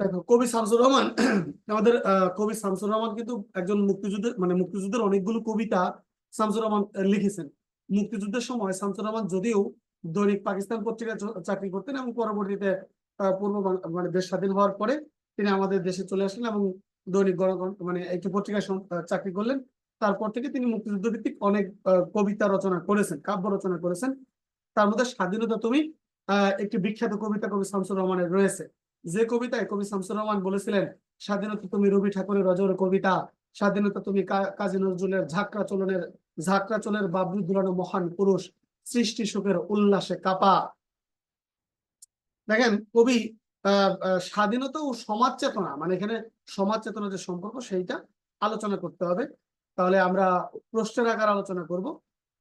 দেখো, কবি শামসুর রহমান, আমাদের কবি শামসুর রহমান কিন্তু একজন মুক্তিযুদ্ধের মানে মুক্তিযুদ্ধের অনেকগুলো কবিতা শামসুর রহমান লিখেছেন। মুক্তিযুদ্ধের সময় শামসুর রহমান যদিও দৈনিক পাকিস্তান পত্রিকায় চাকরি করতেন এবং পরবর্তীতে পূর্ব মানে দেশ স্বাধীন হওয়ার পরে তিনি আমাদের দেশে চলে আসলেন এবং দৈনিক গণকণ্ঠ মানে একটি পত্রিকায় চাকরি করলেন। তারপর থেকে তিনি মুক্তিযুদ্ধ ভিত্তিক অনেক কবিতা রচনা করেছেন, কাব্য রচনা করেছেন। তার মধ্যে স্বাধীনতা তুমি একটি বিখ্যাত কবিতা কবি শামসুর রহমানের রয়েছে। যে কবিতায় কবি শামসুর রহমান বলেছিলেন, স্বাধীনতা তুমি রবি ঠাকুরের রজর কবিতা, স্বাধীনতা তুমি কাজী নজরুলের ঝাঁকড়া চলনের, ঝাঁকড়া চলের বাবলু দুলানো মহান পুরুষ, সৃষ্টি সুখের উল্লাসে কাপা। দেখেন, কবি স্বাধীনতা ও সমাজ চেতনা মানে এখানে সমাজ চেতনার যে সম্পর্ক, সেইটা আলোচনা করতে হবে। তাহলে আমরা প্রশ্নের আকার আলোচনা করব।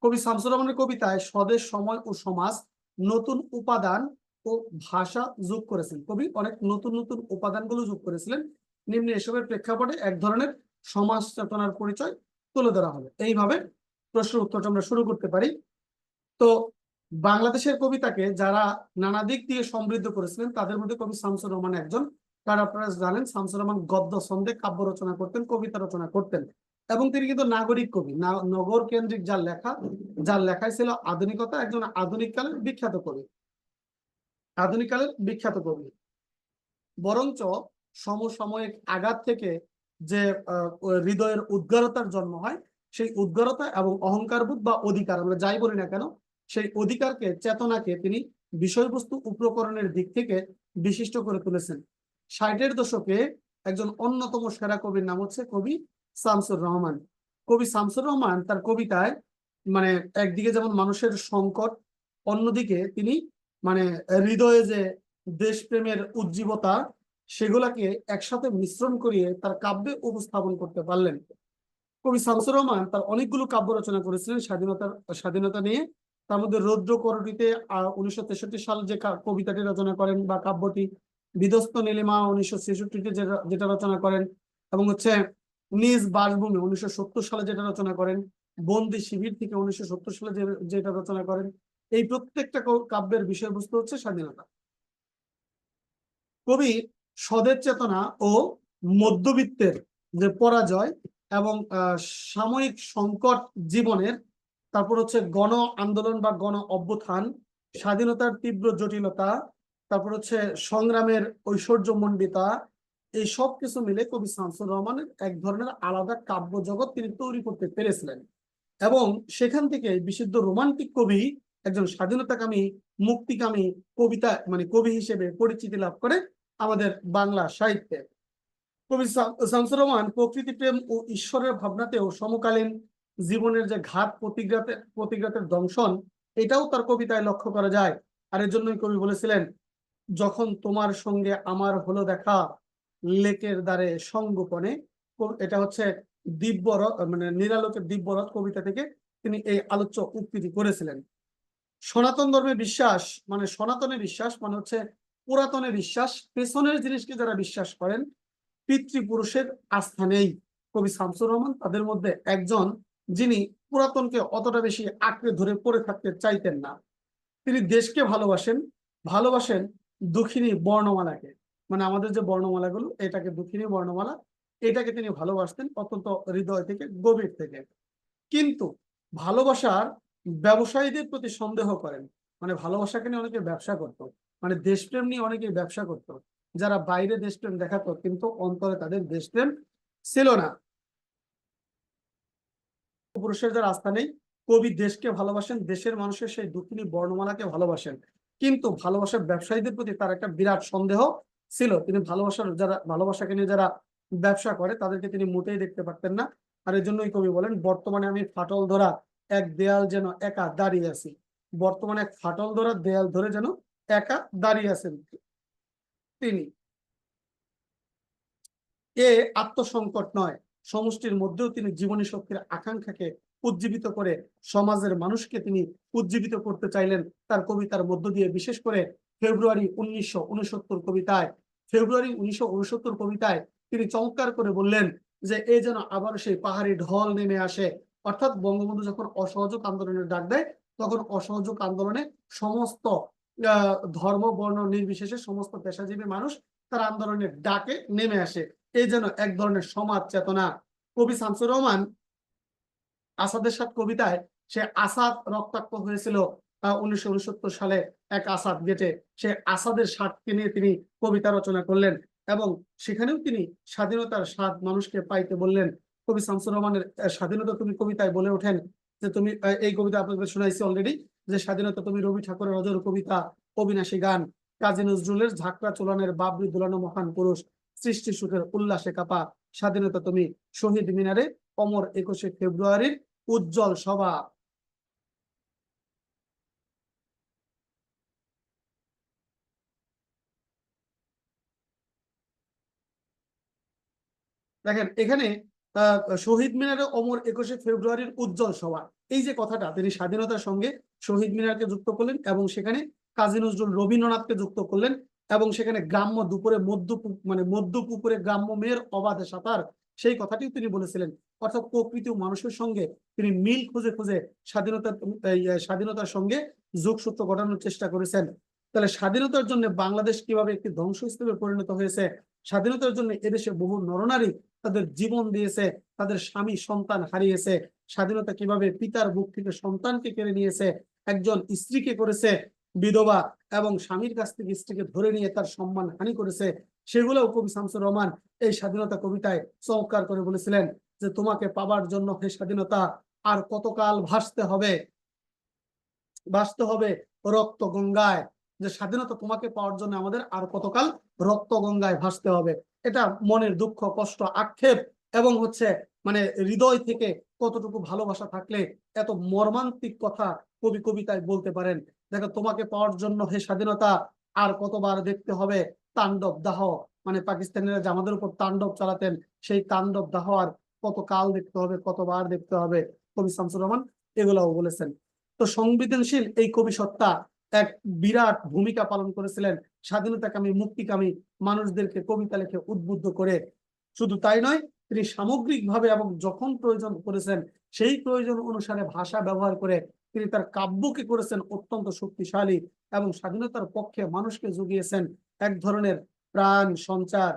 কবি শামসুর রহমানের কবিতায়, স্বদেশ সময় ও সমাজ নতুন উপাদান ও ভাষা যোগ করেছেন। কবি অনেক নতুন নতুন উপাদানগুলো যোগ করেছিলেন। নিম্নে এসবের প্রেক্ষাপটে এক ধরনের সমাজ চেতনার পরিচয় তুলে ধরা হবে। এইভাবে প্রশ্ন উত্তরটা আমরা শুরু করতে পারি। তো বাংলাদেশের কবিতাকে যারা নানা দিক দিয়ে সমৃদ্ধ করেছিলেন, তাদের মধ্যে কবি শামসুর রহমান একজন। কারণ আপনারা জানেন, শামসুর রহমান গদ্য, ছন্দে কাব্য রচনা করতেন, কবিতা রচনা করতেন। এবং তিনি কিন্তু নাগরিক কবি। নগর কেন্দ্রিক যার লেখা, যার লেখায় ছিল আধুনিকতা, একজন আধুনিক কালের বিখ্যাত কবি। আধুনিক কালের বিখ্যাত কবি। বরঞ্চ সমসাময়িক আঘাত থেকে যে হৃদয়ের উদ্গারতার জন্ম হয়, সেই উদ্গারতা এবং অহংকারবোধ বা অধিকার, আমরা যাই বলি না কেন, সেই অধিকারকে, চেতনাকে তিনি বিষয়বস্তু উপকরণের দিক থেকে বিশিষ্ট করে তুলেছেন। ষাটের দশকে একজন অন্যতম সেরা কবির নাম হচ্ছে কবি শামসুর রহমান। কবি শামসুর রহমান তার কবিতায় মানে একদিকে যেমন মানুষের সংকট, অন্যদিকে তিনি মানে হৃদয়ে যে দেশপ্রেমের উজ্জীবতা, সেগুলাকে একসাথে মিশ্রণ করিয়ে তার কাব্যে উপস্থাপন করতে পারলেন। কবি শামসুর রহমান তার অনেকগুলো কাব্য রচনা করেছিলেন স্বাধীনতার, স্বাধীনতা নিয়ে। তার মধ্যে রৌদ্র করটিতে আহ উনিশশো তেষট্টি সাল যে কবিতাটি রচনা করেন বা কাব্যটি, বিধ্বস্ত নীলিমা উনিশশো ছেষট্টিতে যেটা রচনা করেন এবং হচ্ছে নিজ বাসভূমি উনিশশো সত্তর সালে যেটা রচনা করেন, বন্দি শিবির থেকে উনিশশো সত্তর সালে যেটা রচনা করেন এই প্রত্যেকটা কাব্যের বিষয়বস্তু হচ্ছে স্বাধীনতা। কবি স্বদেশ চেতনা ও মধ্যবিত্তের যে পরাজয় এবং সাময়িক সংকট জীবনের, তারপর হচ্ছে গণ আন্দোলন বা গণ অভ্যুত্থান, স্বাধীনতার তীব্র জটিলতা, তারপর হচ্ছে সংগ্রামের ঐশ্বর্য ঐশ্বর্যমণ্ডিতা, এই সব কিছু মিলে কবি শামসুর রহমানের এক ধরনের আলাদা কাব্য জগৎ তিনি তৈরি করতে পেরেছিলেন। এবং সেখান থেকে বিশুদ্ধ রোমান্টিক কবি একজন স্বাধীনতাকামী, মুক্তিকামী কবিতা মানে কবি হিসেবে পরিচিতি লাভ করে আমাদের বাংলা সাহিত্যে। কবি শাম- শামসুর রহমান প্রকৃতি, প্রেম ও ঈশ্বরের ভাবনাতেও সমকালীন জীবনের যে ঘাত প্রতিঘাতের প্রতিঘাতের দংশন, এটাও তার কবিতায় লক্ষ্য করা যায়। আর এর জন্যই কবি বলেছিলেন, যখন তোমার সঙ্গে আমার হলো দেখা, লেকের দ্বারে সঙ্গোপনে এটা হচ্ছে দিব্যরথ মানে নিরালোকের দিব্যরথ কবিতা থেকে তিনি এই আলোচ্য উক্তিটি করেছিলেন। সনাতন ধর্মে বিশ্বাস মানে সনাতনে বিশ্বাস মানে হচ্ছে পুরাতনে বিশ্বাস, পেছনের জিনিসকে যারা বিশ্বাস করেন, পিতৃপুরুষের আস্থা নেই। কবি শামসুর রহমান তাদের মধ্যে একজন যিনি পুরাতনকে অতটা বেশি আঁকড়ে ধরে পড়ে থাকতে চাইতেন না। তিনি দেশকে ভালোবাসেন ভালোবাসেন দুঃখিনী বর্ণমালাকে। মানে আমাদের যে বর্ণমালাগুলো, এটাকে দুঃখিনী বর্ণমালা, এটাকে তিনি ভালোবাসতেন অত্যন্ত হৃদয় থেকে, গভীর থেকে। কিন্তু ভালোবাসার ব্যবসায়ীদের প্রতি সন্দেহ করেন। মানে ভালোবাসাকে নিয়ে অনেকে ব্যবসা করত। মানে দেশপ্রেম নিয়ে অনেকে ব্যবসা করত। যারা বাইরে দেশপ্রেম দেখাতো কিন্তু অন্তরে তাদের দেশপ্রেম ছিল না। পুরুষের যার আস্থা নেই, কবি দেশকে ভালোবাসেন, দেশের মানুষের সেই দক্ষিণী বর্ণমালাকে ভালোবাসেন। কিন্তু ভালোবাসার ব্যবসায়ীদের প্রতি তার একটা বিরাট সন্দেহ ছিল। তিনি ভালোবাসার যারা, ভালোবাসাকে নিয়ে যারা ব্যবসা করে, তাদেরকে তিনি মোটেই দেখতে পারতেন না। আর এর জন্যই কবি বলেন, বর্তমানে আমি ফাটল ধরা এক দেয়াল যেন একা দাঁড়িয়ে আছি। বর্তমানে এক ফাটল ধরা দেয়াল ধরে যেন একা দাঁড়িয়ে আছেন তিনি। এ আত্মসংকট নয়, সমষ্টির মধ্যেও তিনি জীবনী শক্তির আকাঙ্ক্ষাকে উজ্জীবিত করে সমাজের মানুষকে তিনি উজ্জীবিত করতে চাইলেন। তার কবিতার মধ্য দিয়ে বিশেষ করে ফেব্রুয়ারি উনিশশো উনসত্তর কবিতায়, ফেব্রুয়ারি উনিশশো উনসত্তর কবিতায় তিনি চমৎকার করে বললেন যে এই যেন আবার সেই পাহাড়ি ঢল নেমে আসে অর্থাৎ বঙ্গবন্ধু যখন অসহযোগ আন্দোলনের ডাক দেয়, তখন অসহযোগ আন্দোলনে সমস্ত ধর্ম, বর্ণ নির্বিশেষে সমস্ত পেশাজীবী মানুষ তার আন্দোলনের ডাকে নেমে আসে। এই যেন এক ধরনের সমাজ চেতনা। কবি শামসুর রহমান আসাদের সাথে কবিতায় সে আসাদ রক্তাক্ত হয়েছিল উনিশশো উনসত্তর সালে এক আসাদ গেটে। সে আসাদের স্বাদকে নিয়ে তিনি কবিতা রচনা করলেন এবং সেখানেও তিনি স্বাধীনতার স্বাদ মানুষকে পাইতে বললেন। কবি শামসুর রহমানের স্বাধীনতা তুমি কবিতায় বলে ওঠেন যে তুমি এই কবিতা আপনাদের শোনাইছি অলরেডি যে স্বাধীনতা তুমি রবি ঠাকুরের অজর কবিতা, অবিনাশী গান, কাজী নজরুলের ঝাঁকড়া চোলানের বাবরি দুলানো মহান পুরুষ, সৃষ্টি সুখের উল্লাসে কাপা, স্বাধীনতা তুমি শহীদ মিনারে অমর একুশে ফেব্রুয়ারির উজ্জ্বল সভা। দেখেন, এখানে শহীদ মিনারে অমর একুশে ফেব্রুয়ারির উজ্জ্বল সভা। এই যে কথাটা তিনি স্বাধীনতার সঙ্গে শহীদ মিনারকে যুক্ত করলেন এবং সেখানে কাজী নজরুল রবীন্দ্রনাথকে যুক্ত করলেন এবং সেখানে গ্রাম্য দুপুরে মধ্য মানে মধ্য পুকুরে গ্রাম্য মেয়ের অবাধে সাঁতার সেই কথাটিও তিনি বলেছিলেন। অর্থাৎ প্রকৃতি মানুষের সঙ্গে তিনি মিল খুঁজে খুঁজে স্বাধীনতা এই, আহ, স্বাধীনতার সঙ্গে যোগসূত্র ঘটানোর চেষ্টা করেছেন। তাহলে স্বাধীনতার জন্য বাংলাদেশ কীভাবে একটি ধ্বংসস্তূপে পরিণত হয়েছে? স্বাধীনতার জন্য এদেশে বহু নরনারী তাদের জীবন দিয়েছে, তাদের স্বামী সন্তান হারিয়েছে, স্বাধীনতা কীভাবে পিতার বুক থেকে সন্তানকে কেড়ে নিয়েছে, একজন স্ত্রীকে করেছে, বিধবা এবং স্বামীর কাছ থেকে স্ত্রীকে ধরে নিয়ে তার সম্মান হানি করেছে সেগুলো কবি শামসুর রহমান এই স্বাধীনতা কবিতায় চমৎকার করে বলেছিলেন যে, তোমাকে পাবার জন্য হে স্বাধীনতা, আর কতকাল ভাসতে হবে? ভাসতে হবে রক্ত গঙ্গায়, যে স্বাধীনতা তোমাকে পাওয়ার জন্য আমাদের আর কতকাল রক্ত গঙ্গায় ভাসতে হবে। এটা মনের দুঃখ, কষ্ট, আক্ষেপ এবং হচ্ছে মানে হৃদয় থেকে কতটুকু ভালোবাসা থাকলে এত মর্মান্তিক কথা কবি কবিতায় বলতে পারেন। দেখো, তোমাকে পাওয়ার জন্য হে স্বাধীনতা, আর কতবার দেখতে হবে তাণ্ডব দাহ। মানে পাকিস্তানিরা যে আমাদের উপর তাণ্ডব চালাতেন, সেই তাণ্ডব দাহ আর কত কাল দেখতে হবে, কতবার দেখতে হবে। কবি শামসুর রহমান এগুলাও বলেছেন। তো সংবেদনশীল এই কবি সত্তা এক বিরাট ভূমিকা পালন করেছিলেন। স্বাধীনতাকামী মুক্তিকামী মানুষদেরকে কবিতা লিখে উদ্বুদ্ধ করে শুধু তাই নয়, তিনি সামগ্রিকভাবে এবং যখন প্রয়োজন করেছেন, সেই প্রয়োজন অনুসারে ভাষা ব্যবহার করে তিনি তার কাব্যকে করেছেন অত্যন্ত শক্তিশালী এবং স্বাধীনতার পক্ষে মানুষকে জুগিয়েছেন এক ধরনের প্রাণ সঞ্চার।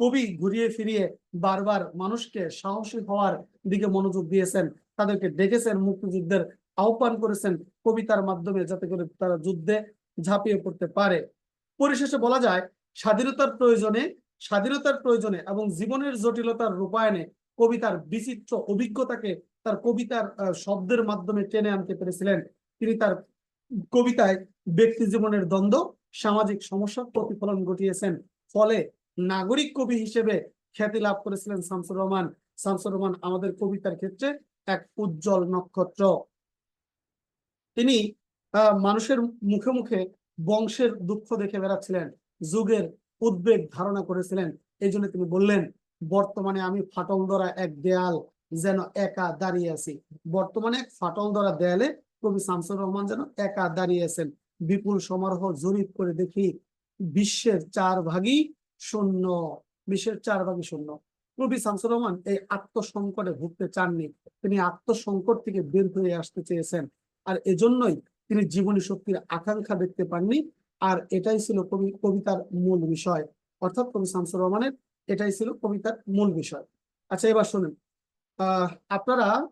কবি ঘুরিয়ে ফিরিয়ে বারবার মানুষকে সাহসী হওয়ার দিকে মনোযোগ দিয়েছেন, তাদেরকে ডেকেছেন, মুক্তিযুদ্ধের আহ্বান করেছেন। কবিতার মাধ্যমে যাতে করে তারা যুদ্ধে ঝাঁপিয়ে পড়তে পারে। পরিশেষে বলা যায়, স্বাধীনতার প্রয়োজনে স্বাধীনতার প্রয়োজনে এবং জীবনের জটিলতার রূপায়ণে কবিতার বিচিত্র অভিজ্ঞতাকে তার কবিতার শব্দের মাধ্যমে টেনে আনতে পেরেছিলেন। তিনি তার কবিতায় ব্যক্তি জীবনের দ্বন্দ্ব, সামাজিক সমস্যার প্রতিফলন ঘটিয়েছেন। ফলে নাগরিক কবি হিসেবে খ্যাতি লাভ করেছিলেন শামসুর রহমান। শামসুর রহমান আমাদের কবিতার ক্ষেত্রে এক উজ্জ্বল নক্ষত্র। তিনি মানুষের মুখে মুখে বংশের দুঃখ দেখে বেড়াচ্ছিলেন, যুগের উদ্বেগ ধারণা করেছিলেন। এই জন্য তিনি বললেন, বর্তমানে আমি ফাটল ধরা এক দেয়াল যেন একা দাঁড়িয়ে আছি। বর্তমানে এক ফাটল ধরা দেয়ালে কবি শামসুর রহমান যেন একা দাঁড়িয়ে আছেন। বিপুল সমারোহ জরিপ করে দেখি, বিশ্বের চার ভাগই শূন্য, বিশ্বের চার ভাগই শূন্য। কবি শামসুর রহমান এই আত্মসংকটে ভুগতে চাননি। তিনি আত্মসংকট থেকে বের হয়ে আসতে চেয়েছেন। আর এজন্যই তিনি জীবনী শক্তির আকাঙ্ক্ষা দেখতে পাননি। আর এটাই ছিল কবি, কবিতার মূল বিষয়। অর্থাৎ কবি শামসুর রহমানের এটাই ছিল কবিতার মূল বিষয়। আচ্ছা এবার শুনেন। আহ, আপনারা